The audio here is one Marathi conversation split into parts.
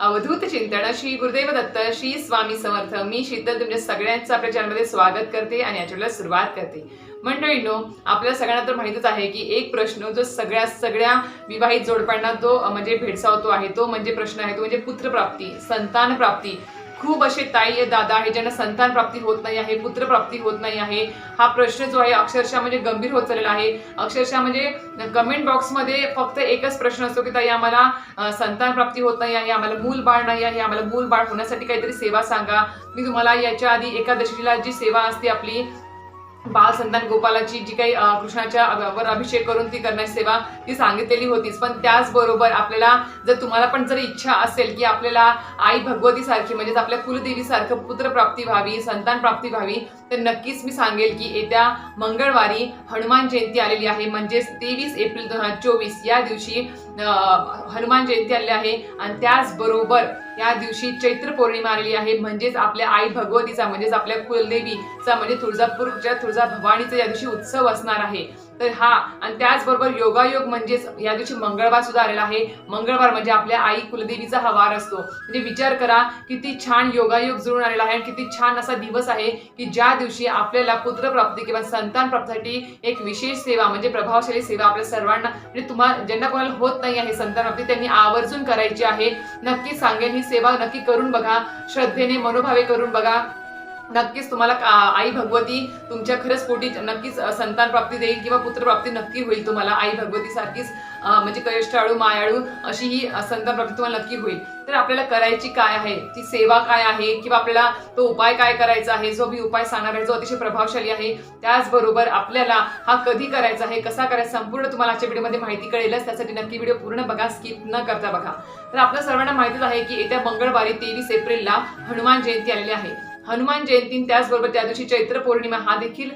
अवधूत चिंतन श्री गुरुदेव दत्त श्री स्वामी समर्थ मी शीतल तुमच्या सगळ्यांचं आपल्या चॅनलमध्ये स्वागत करते आणि याच्याला सुरुवात करते. मंडळींनो आपल्या सगळ्यांना तर माहितच आहे की एक प्रश्न जो सगळ्या सगळ्या विवाहित जोडप्यांना तो म्हणजे भेडसावतो आहे तो म्हणजे प्रश्न आहे तो म्हणजे पुत्रप्राप्ती संतान प्राप्ती खूप असे ताई दादा आहे ज्यांना संतान प्राप्ती होत नाही आहे पुत्र प्राप्ती होत नाही आहे. हा प्रश्न जो आहे अक्षरशः म्हणजे गंभीर होत चाललेला आहे. अक्षरशः म्हणजे कमेंट बॉक्समध्ये फक्त एकच प्रश्न असतो की ताई आम्हाला संतान प्राप्ती होत नाही आहे आम्हाला मूल बाळ नाही आहे आम्हाला मूल बाळ होण्यासाठी काहीतरी सेवा सांगा. मी तुम्हाला याच्या आधी एकादशीला जी सेवा असते आपली बाल संतान गोपालाची जी काही कृष्णाच्या वर अभिषेक करून ती करण्याची सेवा ती सांगितलेली होतीच. पण त्याचबरोबर आपल्याला जर तुम्हाला पण जर इच्छा असेल की आपल्याला आई भगवतीसारखी म्हणजेच आपल्या कुलदेवीसारखं पुत्रप्राप्ती व्हावी संतान प्राप्ती व्हावी तर नक्कीच मी सांगेल की येत्या मंगळवारी हनुमान जयंती आलेली आहे. म्हणजेच तेवीस एप्रिल दोन हजार चोवीस या दिवशी हनुमान जयंती आलेली आहे. आणि त्याचबरोबर या दिवशी चैत्र पौर्णिमा आलेली आहे. म्हणजेच आपल्या आई भगवतीचा म्हणजेच आपल्या कुलदेवीचा म्हणजे तुळजापूरच्या तुळजा भवानीचा या दिवशी उत्सव असणार आहे. तर हा आणि त्याचबरोबर योगायोग म्हणजेच या दिवशी मंगळवार सुद्धा आलेला आहे. मंगळवार म्हणजे आपल्या आई कुलदेवीचा हा वार असतो. म्हणजे विचार करा किती छान योगायोग जुळून आलेला आहे आणि किती छान असा दिवस आहे की ज्या दिवशी आपल्याला पुत्रप्राप्ती किंवा संतान प्राप्तीसाठी एक विशेष सेवा म्हणजे प्रभावशाली सेवा आपल्या सर्वांना म्हणजे तुम्हाला ज्यांना कोणाला होत नाही आहे संतान प्राप्ती त्यांनी आवर्जून करायची आहे. नक्की सांगेन ही सेवा नक्की करून बघा. श्रद्धेने मनोभावे करून बघा. नक्कीच तुम्हाला आई भगवती तुमच्या खरंच पोटी नक्कीच संतान प्राप्ती देईल किंवा पुत्रप्राप्ती नक्की होईल तुम्हाला. आई भगवती सारखीच म्हणजे कनिष्ठाळू मायाळू अशी ही संतान प्राप्ती तुम्हाला नक्की होईल. तर आपल्याला करायची काय आहे? ती सेवा काय आहे? किंवा आपल्याला तो उपाय काय करायचा आहे? जो मी उपाय सांगणार आहे जो अतिशय प्रभावशाली आहे त्याचबरोबर आपल्याला हा कधी करायचा आहे? कसा करायचा? संपूर्ण तुम्हाला आजच्या व्हिडिओमध्ये माहिती कळेलच. त्यासाठी नक्की व्हिडिओ पूर्ण बघा स्किप न करता बघा. तर आपल्या सर्वांना माहितीच आहे की येत्या मंगळवारी तेवीस एप्रिलला हनुमान जयंती आलेली आहे. हनुमान जयंती त्याचबरोबर त्या दिवशी चैत्र पौर्णिमा हा देखील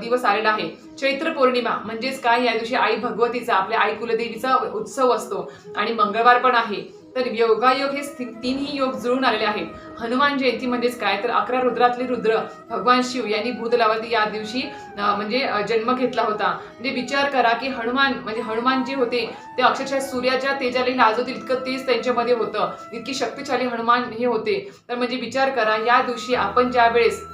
दिवस आलेला आहे. चैत्र पौर्णिमा म्हणजेच काय? या दिवशी आई भगवतीचा आपल्या आई कुलदेवीचा उत्सव असतो आणि मंगळवार पण आहे. तर योगायोग हे तीनही योग जुळून आलेले आहेत. हनुमान जयंती म्हणजेच काय? तर अकरा रुद्रातले रुद्र भगवान शिव यांनी भूतलावती या दिवशी म्हणजे जन्म घेतला होता. म्हणजे विचार करा की हनुमान म्हणजे हनुमान जे होते ते अक्षरशः सूर्याच्या तेजाला लाजवतील इतकं तेज त्यांच्यामध्ये होतं. इतकी शक्तिशाली हनुमान हे होते. तर म्हणजे विचार करा या दिवशी आपण ज्या वेळेस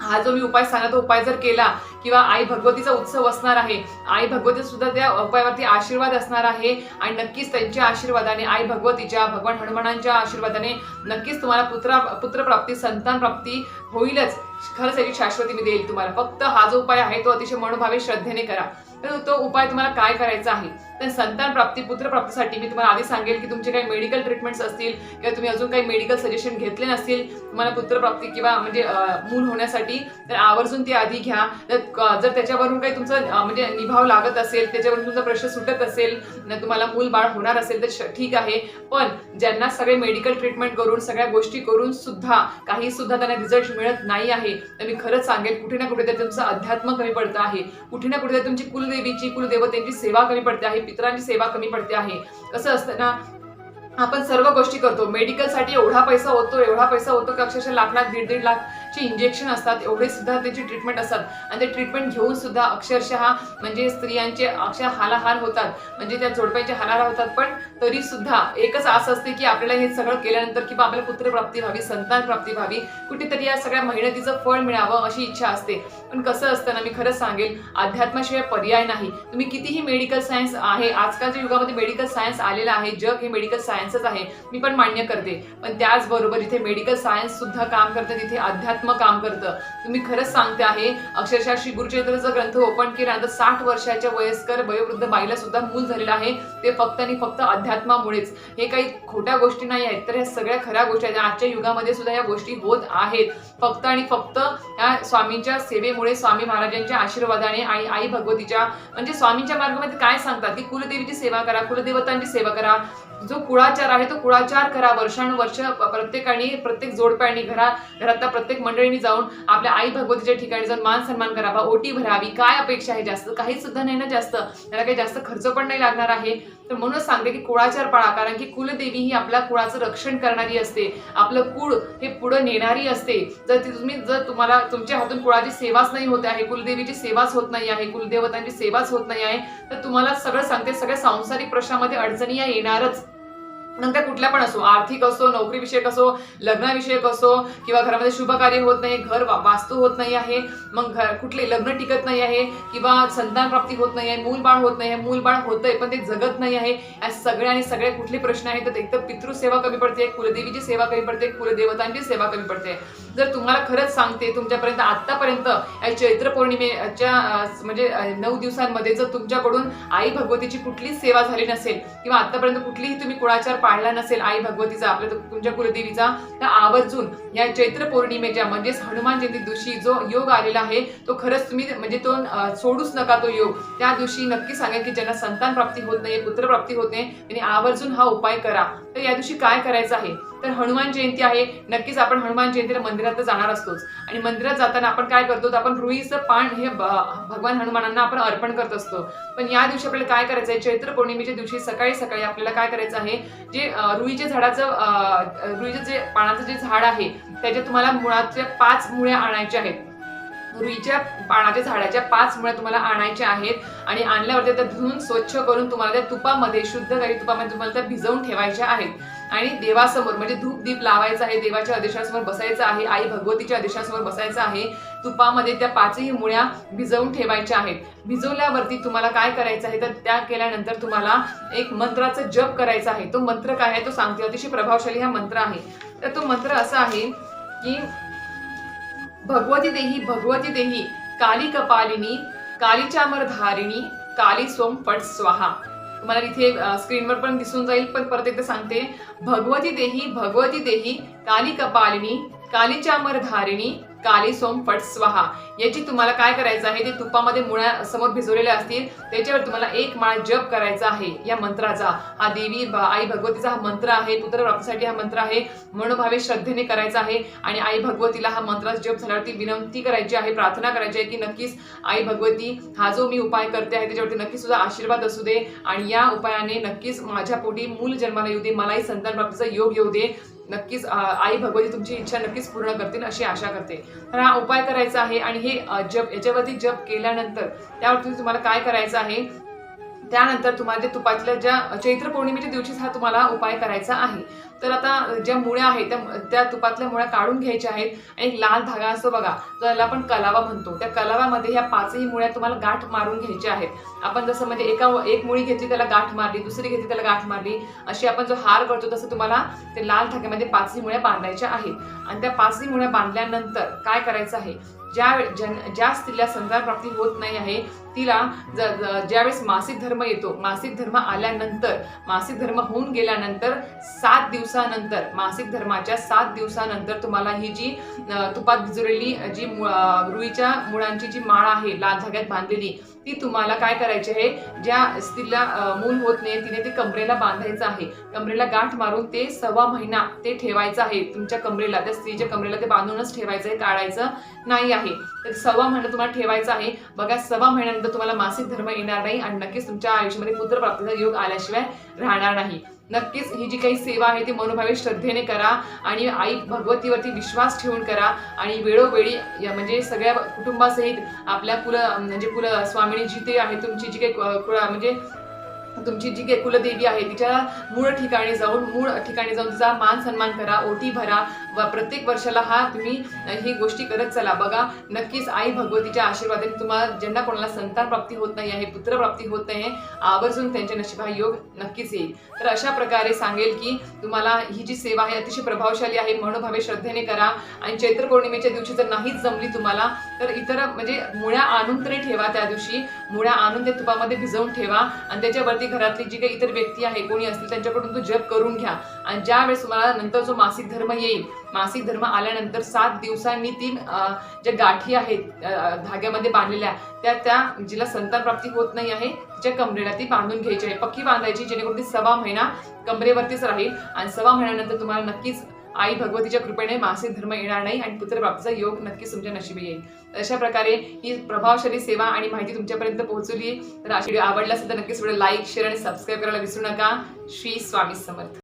हा जो मी उपाय सांगा तो उपाय जर केला किंवा आई भगवतीचा उत्सव असणार आहे. आई भगवती सुद्धा त्या उपायावरती आशीर्वाद असणार आहे. आणि नक्कीच त्यांच्या आशीर्वादाने आई भगवतीच्या भगवान हनुमानांच्या आशीर्वादाने नक्कीच तुम्हाला पुत्रा पुत्रप्राप्ती संतान प्राप्ती होईलच. खरंच याची शाश्वती मी देईल तुम्हाला. फक्त हा जो उपाय आहे तो अतिशय मनोभावे श्रद्धेने करा. तर तो उपाय तुम्हाला काय करायचा आहे? तर संतान प्राप्ती पुत्रप्राप्तीसाठी मी तुम्हाला आधी सांगेल की तुमचे काही मेडिकल ट्रीटमेंट्स असतील किंवा तुम्ही अजून काही मेडिकल सजेशन घेतले नसतील तुम्हाला पुत्रप्राप्ती किंवा म्हणजे मूल होण्यासाठी तर आवर्जून ते आधी घ्या. तर जर त्याच्यावरून काही तुमचं म्हणजे निभाव लागत असेल त्याच्यावरून तुमचा प्रश्न सुटत असेल न तुम्हाला मूल बाळ होणार असेल तर ठीक आहे. पण ज्यांना सगळे मेडिकल ट्रीटमेंट करून सगळ्या गोष्टी करून सुद्धा काही सुद्धा त्यांना रिझल्ट मिळत नाही आहे तर मी खरंच सांगेल कुठे ना कुठेतरी तुमचं अध्यात्म कमी पडतं आहे. कुठे ना कुठेतरी तुमची कुलदेवीची कुलदेवतेची सेवा कमी पडते आहे पितरांची सेवा कमी पडते आहे. कसं असतं ना आपण सर्व गोष्टी करतो. मेडिकलसाठी एवढा पैसा होतो एवढा पैसा होतो की अक्षरशः लाख लाख दीड दीड जे इंजेक्शन असतात एवढे सुद्धा त्याची ट्रीटमेंट असतात आणि ते ट्रीटमेंट घेऊन सुद्धा अक्षरशः म्हणजे स्त्रियांचे अक्षर हालाहाल होतात. म्हणजे त्या जोडप्यांचे हालाहाल होतात पण तरी सुद्धा एकच आस असते की आपल्याला हे सगळं केल्यानंतर किंवा आपल्याला पुत्रप्राप्ती व्हावी संतान प्राप्ती व्हावी कुठेतरी या सगळ्या मेहनतीचं फळ मिळावं अशी इच्छा असते. पण कसं असतं ना मी खरंच सांगेल अध्यात्माशिवाय पर्याय नाही. तुम्ही कितीही मेडिकल सायन्स आहे आजकालच्या युगामध्ये मेडिकल सायन्स आलेलं आहे जग हे मेडिकल सायन्सच आहे. मी पण मान्य करते. पण त्याचबरोबर इथे मेडिकल सायन्स सुद्धा काम करतं तिथे अध्यात्म काम करतं. तुम्ही खरंच सांगते आहे अक्षरशः श्री गुरुचरित्राचा ग्रंथ ओपन केल्यानंतर साठ वर्षाच्या वयस्कर वयोवृद्ध बाईला सुद्धा मूल झालेलं आहे. ते फक्त आणि फक्त अध्यात्मामुळेच. हे काही खोट्या गोष्टी नाही आहेत तर ह्या सगळ्या खऱ्या गोष्टी आहेत. आजच्या युगामध्ये सुद्धा या गोष्टी होत आहेत. फक्त आणि फक्त या स्वामींच्या सेवेमुळे स्वामी महाराजांच्या आशीर्वादाने आणि आई भगवतीच्या म्हणजे स्वामींच्या मार्गामध्ये काय सांगतात? की कुलदेवीची सेवा करा कुलदेवतांची सेवा करा जो कुळाचार आहे तो कुळाचार करा. वर्षानुवर्ष प्रत्येकाने प्रत्येक जोडप्याने घरा घरातल्या प्रत्येक मंडळींनी जाऊन आपल्या आई भगवतीच्या ठिकाणी जाऊन मान सन्मान करावा ओटी भरावी. काय अपेक्षा आहे जास्त? काहीच सुद्धा नाही ना जास्त. त्याला काही जास्त खर्च पण नाही लागणार आहे. तर म्हणूनच सांगते की कुळाचार पाळा. कारण की कुलदेवी ही आपल्या कुळाचं रक्षण करणारी असते. आपलं कुळ हे पुढं नेणारी असते. जर ती तुम्ही जर तुम्हाला तुमच्या हातून कुळाची सेवाच नाही होत आहे कुलदेवीची सेवाच होत नाही आहे कुलदेवतांची सेवाच होत नाही आहे तर तुम्हाला सगळं सांगते सगळ्या सांसारिक प्रश्नामध्ये अडचणी या येणारच. नंतर कुठल्या पण असो आर्थिक असो नोकरी विषयक असो लग्नाविषयक असो किंवा घरामध्ये शुभ कार्य होत नाही घर वा- वास्तू होत नाही आहे मग घर कुठले लग्न टिकत नाही आहे किंवा संतान प्राप्ती होत नाही आहे मूलबाळ होत नाही आहे मूलबाळ होतंय पण ते जगत नाही आहे या सगळ्या आणि सगळे कुठले प्रश्न आहेत तर एकतर पितृसेवा कमी पडते कुलदेवीची सेवा कमी पडते कुलदेवतांची सेवा कमी पडते. जर तुम्हाला खरंच सांगते तुमच्यापर्यंत आतापर्यंत या चैत्र पौर्णिमेच्या म्हणजे नऊ दिवसांमध्ये जर तुमच्याकडून आई भगवतीची कुठलीच सेवा झाली नसेल किंवा आतापर्यंत कुठलीही तुम्ही कुळाचार पाळला नसेल आई भगवतीचा आपल्या तुमच्या कुलदेवीचा तर आवर्जून या चैत्र पौर्णिमेच्या म्हणजेच हनुमान जयंती दिवशी जो योग आलेला आहे तो खरंच तुम्ही म्हणजे तो सोडूच नका तो योग. त्या दिवशी नक्की सांगेल की ज्यांना संतान प्राप्ती होत नाही पुत्र प्राप्ती होत नाही त्यांनी आवर्जून हा उपाय करा. तर या दिवशी काय करायचं आहे? तर हनुमान जयंती आहे. नक्कीच आपण हनुमान जयंतीला मंदिरात तर जाणार असतोच. आणि मंदिरात जाताना आपण काय करतो आपण रुईचं पान हे भगवान हनुमानांना आपण अर्पण करत असतो. पण या दिवशी आपल्याला काय करायचं आहे चैत्र पौर्णिमेच्या दिवशी सकाळी सकाळी आपल्याला काय करायचं आहे जे रुईच्या झाडाचं रुईचं जे पानाचं जे झाड आहे त्याच्या तुम्हाला मुळाच्या पाच मुळे आणायच्या आहेत. रुईच्या पानाच्या झाडाच्या पाच मुळ्या तुम्हाला आणायच्या आहेत. आणि आणल्यावरती त्या धुवून स्वच्छ करून तुम्हाला त्या तुपामध्ये शुद्ध गाई तुपामध्ये तुम्हाला त्या भिजवून ठेवायच्या आहेत. आणि देवासमोर म्हणजे धूप दीप लावायचा आहे देवाच्या आदेशासमोर बसायचं आहे आई भगवतीच्या आदेशासमोर बसायचं आहे तुपामध्ये त्या पाचही मुळ्या भिजवून ठेवायच्या आहेत. भिजवल्यावरती तुम्हाला काय करायचं आहे? तर त्या केल्यानंतर तुम्हाला एक मंत्राचा जप करायचा आहे. तो मंत्र काय आहे? तो सांगते. अतिशय प्रभावशाली हा मंत्र आहे. तर तो मंत्र असा आहे की भगवती देही भगवती देही काली कपालिनी कालीचामर धारिणी काली सोम पट स्वाहा. तुम्हाला इथे स्क्रीनवर पण दिसून जाईल पण परत एकदा सांगते. भगवती देही भगवती देही काली कपालिनी कालीचामर धारिणी काली सोम फट स्वाहा. याची तुम्हाला काय करायचं आहे? ते तुपामध्ये मुळ्या समोर भिजवलेल्या असतील त्याच्यावर तुम्हाला एक माळ जप करायचा आहे. या मंत्राचा. हा देवी आई भगवतीचा हा मंत्र आहे. पुत्रप्राप्तीसाठी हा मंत्र आहे. मनोभावे श्रद्धेने करायचा आहे. आणि आई भगवतीला हा मंत्राचा जप झाल्यावरती विनंती करायची आहे प्रार्थना करायची आहे की नक्कीच आई भगवती हा जो मी उपाय करते आहे त्याच्यावरती नक्कीच सुद्धा आशीर्वाद असू दे. आणि या उपायाने नक्कीच माझ्या पोटी मूल जन्माला येऊ दे. मलाही संतान प्राप्तीचा योग येऊ दे. नक्कीच आई भगवती तुमची इच्छा नक्कीच पूर्ण करतील अशी आशा करते. तर हा उपाय करायचा आहे आणि हे जप याच्यावरती जप केल्यानंतर त्यावरती तुम्हाला काय करायचं आहे? त्यानंतर तुम्हाला जे तुपातल्या ज्या चैत्र पौर्णिमेच्या दिवशीच हा तुम्हाला उपाय करायचा आहे. तर आता ज्या मुळ्या आहेत त्या त्या तुपातल्या मुळ्या काढून घ्यायच्या आहेत. आणि एक लाल धागा असतो बघा ज्याला आपण कलावा म्हणतो. त्या कलावामध्ये ह्या पाचही मुळ्या तुम्हाला गाठ मारून घ्यायच्या आहेत. आपण जसं म्हणजे एका एक मुळी घेतली त्याला गाठ मारली दुसरी घेतली त्याला गाठ मारली अशी आपण जो हार करतो तसं तुम्हाला ते लाल धाग्यामध्ये पाचही मुळ्या बांधायच्या आहेत. आणि त्या पाचही मुळ्या बांधल्यानंतर काय करायचं आहे? ज्या ज्या ज्या स्त्रीला संतान प्राप्ती होत नाही आहे तिला ज- ज्यावेळेस मासिक धर्म येतो मासिक धर्म आल्यानंतर मासिक धर्म होऊन गेल्यानंतर सात दिवसानंतर मासिक धर्माच्या सात दिवसानंतर तुम्हाला ही जी तुपात भिजवलेली जी मु- रुईच्या मुळांची जी माळ आहे लाल धाग्यात बांधलेली ती तुम्हाला काय करायची आहे? ज्या स्त्रीला मूल होत नाही तिने ते कमरेला बांधायचं आहे. कमरेला गाठ मारून ते सव्वा महिना ते ठेवायचं आहे. तुमच्या कमरेला त्या स्त्रीच्या कमरेला ते बांधूनच ठेवायचं आहे काढायचं नाही आहे. तर सव्वा महिना तुम्हाला ठेवायचा आहे. बघा सव्वा महिन्यानंतर तुम्हाला मासिक धर्म येणार नाही आणि नक्कीच तुमच्या आयुष्यामध्ये पुत्रप्राप्तीचा योग आल्याशिवाय राहणार नाही. नक्कीच ही जी काही सेवा आहे ती मनोभावे श्रद्धेने करा आणि आई भगवतीवरती विश्वास ठेवून करा आणि वेळोवेळी म्हणजे सगळ्या कुटुंबासहित आपल्या कुल म्हणजे कुल स्वामिनी जी ते आहे तुमची जी काही कुळ म्हणजे तुमची जी काही कुलदेवी आहे तिच्या मूळ ठिकाणी जाऊन मूळ ठिकाणी जाऊन तिचा मान सन्मान करा ओटी भरा व प्रत्येक वर्षाला हा तुम्ही ही गोष्टी करत चला. बघा नक्कीच आई भगवतीच्या आशीर्वादाने तुम्हाला ज्यांना कोणाला संतान प्राप्ती होत नाही आहे पुत्र प्राप्ती होत नाही आहे आवर्जून त्यांच्या नशिबा योग नक्कीच येईल. तर अशा प्रकारे सांगेल की तुम्हाला ही जी सेवा आहे अतिशय प्रभावशाली आहे मनोभावे श्रद्धेने करा. आणि चैत्र पौर्णिमेच्या दिवशी जर नाहीच जमली तुम्हाला तर इतर म्हणजे मुळ्या आणून तरी ठेवा त्या दिवशी. मुळ्या आणून ते तुपामध्ये भिजवून ठेवा. आणि त्याच्यावरती घरातली जी काही इतर व्यक्ती आहे कोणी असतील त्यांच्याकडून तो जप करून घ्या. आणि ज्यावेळेस तुम्हाला नंतर जो मासिक धर्म येईल मासिक धर्म आल्यानंतर सात दिवसांनी तीन ज्या गाठी आहेत धाग्यामध्ये बांधलेल्या त्या त्या जिला संतान प्राप्ती होत नाही आहे तिच्या कमरेला ती बांधून घ्यायची आहे. पक्की बांधायची जेणेकरून ती सव्वा महिना कमरेवरतीच राहील आणि सव्वा महिन्यानंतर तुम्हाला नक्कीच आई भगवतीच्या कृपेने मासिक धर्म येणार नाही आणि पुत्रप्राप्तीचा योग नक्कीच तुमच्या नशिबी येईल. अशा प्रकारे ही प्रभावशाली सेवा आणि माहिती तुमच्यापर्यंत पोहोचवली तर अशी व्हिडिओ आवडला असेल तर नक्कीच व्हिडिओ लाईक शेअर आणि सबस्क्राईब करायला विसरू नका. श्री स्वामी समर्थ.